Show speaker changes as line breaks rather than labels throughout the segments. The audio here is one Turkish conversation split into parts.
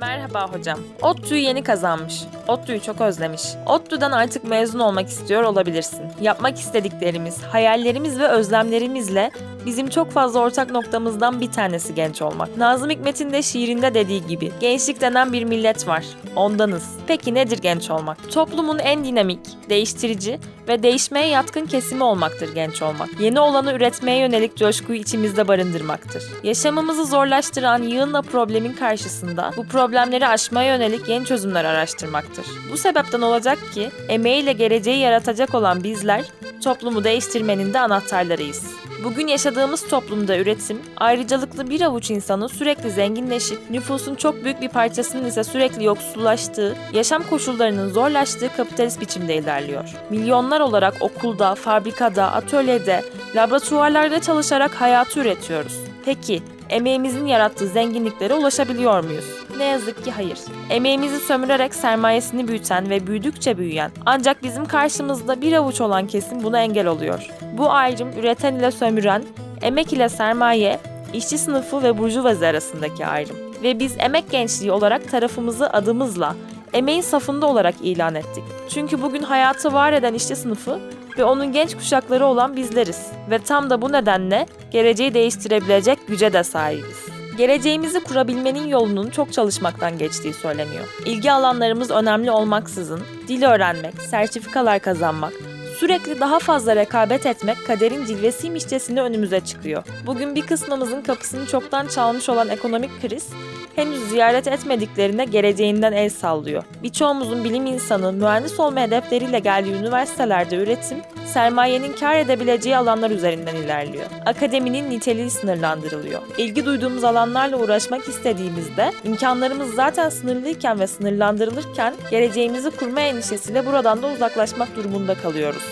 Merhaba hocam. ODTÜ'yü yeni kazanmış. ODTÜ'yü çok özlemiş. ODTÜ'den artık mezun olmak istiyor olabilirsin. Yapmak istediklerimiz, hayallerimiz ve özlemlerimizle bizim çok fazla ortak noktamızdan bir tanesi genç olmak. Nazım Hikmet'in de şiirinde dediği gibi gençlik denen bir millet var. Ondanız. Peki nedir genç olmak? Toplumun en dinamik, değiştirici ve değişmeye yatkın kesimi olmaktır genç olmak. Yeni olanı üretmeye yönelik coşkuyu içimizde barındırmaktır. Yaşamımızı zorlaştıran yığınla problemin karşısında bu problemleri aşmaya yönelik yeni çözümler araştırmaktır. Bu sebepten olacak ki emeğiyle geleceği yaratacak olan bizler toplumu değiştirmenin de anahtarlarıyız. Bugün yaşadığımız toplumda üretim, ayrıcalıklı bir avuç insanın sürekli zenginleşip, nüfusun çok büyük bir parçasının ise sürekli yoksullaştığı, yaşam koşullarının zorlaştığı kapitalist biçimde ilerliyor. Milyonlar olarak okulda, fabrikada, atölyede, laboratuvarlarda çalışarak hayatı üretiyoruz. Peki, emeğimizin yarattığı zenginliklere ulaşabiliyor muyuz? Ne yazık ki hayır. Emeğimizi sömürerek sermayesini büyüten ve büyüdükçe büyüyen ancak bizim karşımızda bir avuç olan kesim buna engel oluyor. Bu ayrım üreten ile sömüren, emek ile sermaye, işçi sınıfı ve burjuvazi arasındaki ayrım. Ve biz emek gençliği olarak tarafımızı adımızla, emeğin safında olarak ilan ettik. Çünkü bugün hayatı var eden işçi sınıfı ve onun genç kuşakları olan bizleriz. Ve tam da bu nedenle geleceği değiştirebilecek güce de sahibiz. Geleceğimizi kurabilmenin yolunun çok çalışmaktan geçtiği söyleniyor. İlgi alanlarımız önemli olmaksızın dil öğrenmek, sertifikalar kazanmak, sürekli daha fazla rekabet etmek kaderin cilvesiymişçesine önümüze çıkıyor. Bugün bir kısmımızın kapısını çoktan çalmış olan ekonomik kriz henüz ziyaret etmediklerine geleceğinden el sallıyor. Birçoğumuzun bilim insanı, mühendis olma hedefleriyle geldiği üniversitelerde üretim, sermayenin kar edebileceği alanlar üzerinden ilerliyor. Akademinin niteliği sınırlandırılıyor. İlgi duyduğumuz alanlarla uğraşmak istediğimizde imkanlarımız zaten sınırlıyken ve sınırlandırılırken geleceğimizi kurma endişesiyle buradan da uzaklaşmak durumunda kalıyoruz.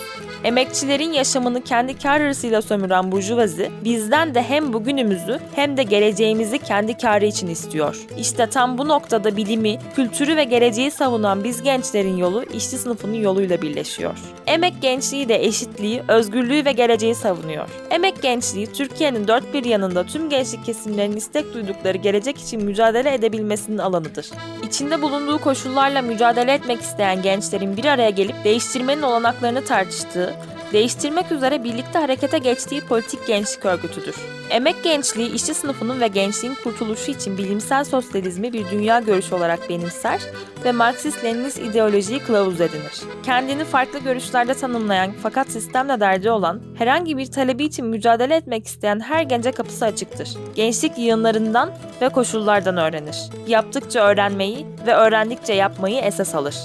Emekçilerin yaşamını kendi kar hırsıyla sömüren burjuvazi bizden de hem bugünümüzü hem de geleceğimizi kendi karı için istiyor. İşte tam bu noktada bilimi, kültürü ve geleceği savunan biz gençlerin yolu işçi sınıfının yoluyla birleşiyor. Emek gençliği de eşitliği, özgürlüğü ve geleceği savunuyor. Emek gençliği Türkiye'nin dört bir yanında tüm gençlik kesimlerinin istek duydukları gelecek için mücadele edebilmesinin alanıdır. İçinde bulunduğu koşullarla mücadele etmek isteyen gençlerin bir araya gelip değiştirmenin olanaklarını tartıştığı, değiştirmek üzere birlikte harekete geçtiği politik gençlik örgütüdür. Emek gençliği işçi sınıfının ve gençliğin kurtuluşu için bilimsel sosyalizmi bir dünya görüşü olarak benimser ve Marksist-Leninist ideolojiyi kılavuz edinir. Kendini farklı görüşlerde tanımlayan fakat sistemle derdi olan, herhangi bir talebi için mücadele etmek isteyen her gence kapısı açıktır. Gençlik yığınlarından ve koşullardan öğrenir. Yaptıkça öğrenmeyi ve öğrendikçe yapmayı esas alır.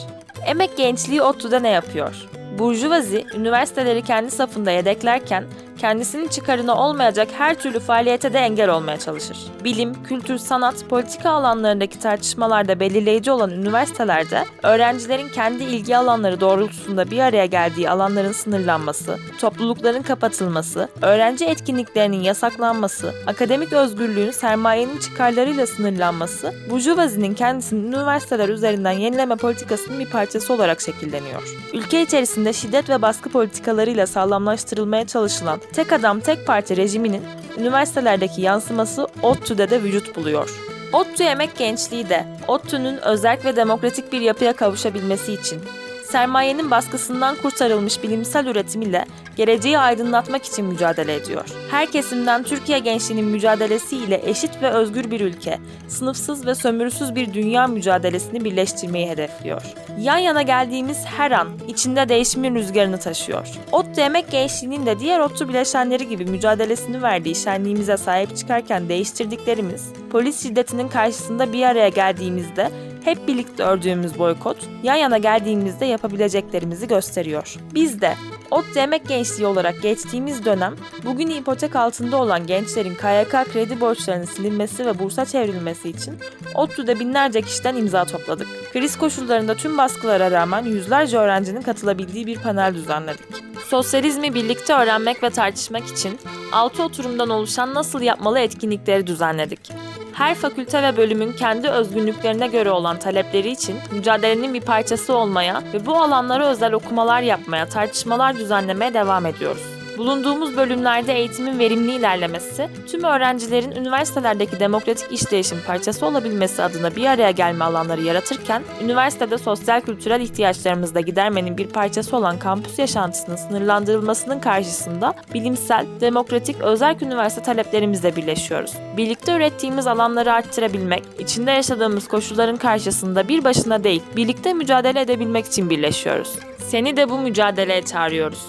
Emek gençliği ODTÜ'de ne yapıyor? Burjuvazi, üniversiteleri kendi safında yedeklerken, kendisinin çıkarına olmayacak her türlü faaliyete de engel olmaya çalışır. Bilim, kültür, sanat, politika alanlarındaki tartışmalarda belirleyici olan üniversitelerde, öğrencilerin kendi ilgi alanları doğrultusunda bir araya geldiği alanların sınırlanması, toplulukların kapatılması, öğrenci etkinliklerinin yasaklanması, akademik özgürlüğün sermayenin çıkarlarıyla sınırlanması, burjuvazinin kendisinin üniversiteler üzerinden yenileme politikasının bir parçası olarak şekilleniyor. Ülke içerisinde şiddet ve baskı politikalarıyla sağlamlaştırılmaya çalışılan tek adam tek parti rejiminin üniversitelerdeki yansıması ODTÜ'de de vücut buluyor. ODTÜ Emek Gençliği de ODTÜ'nün özerk ve demokratik bir yapıya kavuşabilmesi için sermayenin baskısından kurtarılmış bilimsel üretim ile geleceği aydınlatmak için mücadele ediyor. Her kesimden Türkiye gençliğinin mücadelesiyle eşit ve özgür bir ülke, sınıfsız ve sömürüsüz bir dünya mücadelesini birleştirmeyi hedefliyor. Yan yana geldiğimiz her an içinde değişimin rüzgarını taşıyor. ODTÜ Emek Gençliği'nin de diğer ODTÜ bileşenleri gibi mücadelesini verdiği şenliğimize sahip çıkarken değiştirdiklerimiz, polis şiddetinin karşısında bir araya geldiğimizde hep birlikte ördüğümüz boykot, yan yana geldiğimizde yapabileceklerimizi gösteriyor. Biz de ODTÜ Emek Gençliği olarak geçtiğimiz dönem, bugün ipotek altında olan gençlerin KYK kredi borçlarının silinmesi ve bursa çevrilmesi için ODTÜ'de binlerce kişiden imza topladık. Kriz koşullarında tüm baskılara rağmen yüzlerce öğrencinin katılabildiği bir panel düzenledik. Sosyalizmi birlikte öğrenmek ve tartışmak için 6 oturumdan oluşan nasıl yapmalı etkinlikleri düzenledik her fakülte ve bölümün kendi özgünlüklerine göre olan talepleri için mücadelenin bir parçası olmaya ve bu alanlara özel okumalar yapmaya, tartışmalar düzenlemeye devam ediyoruz. Bulunduğumuz bölümlerde eğitimin verimli ilerlemesi, tüm öğrencilerin üniversitelerdeki demokratik işleyişin parçası olabilmesi adına bir araya gelme alanları yaratırken, üniversitede sosyal kültürel ihtiyaçlarımızı da gidermenin bir parçası olan kampüs yaşantısının sınırlandırılmasının karşısında bilimsel, demokratik, özerk üniversite taleplerimizle birleşiyoruz. Birlikte ürettiğimiz alanları arttırabilmek, içinde yaşadığımız koşulların karşısında bir başına değil, birlikte mücadele edebilmek için birleşiyoruz. Seni de bu mücadeleye çağırıyoruz.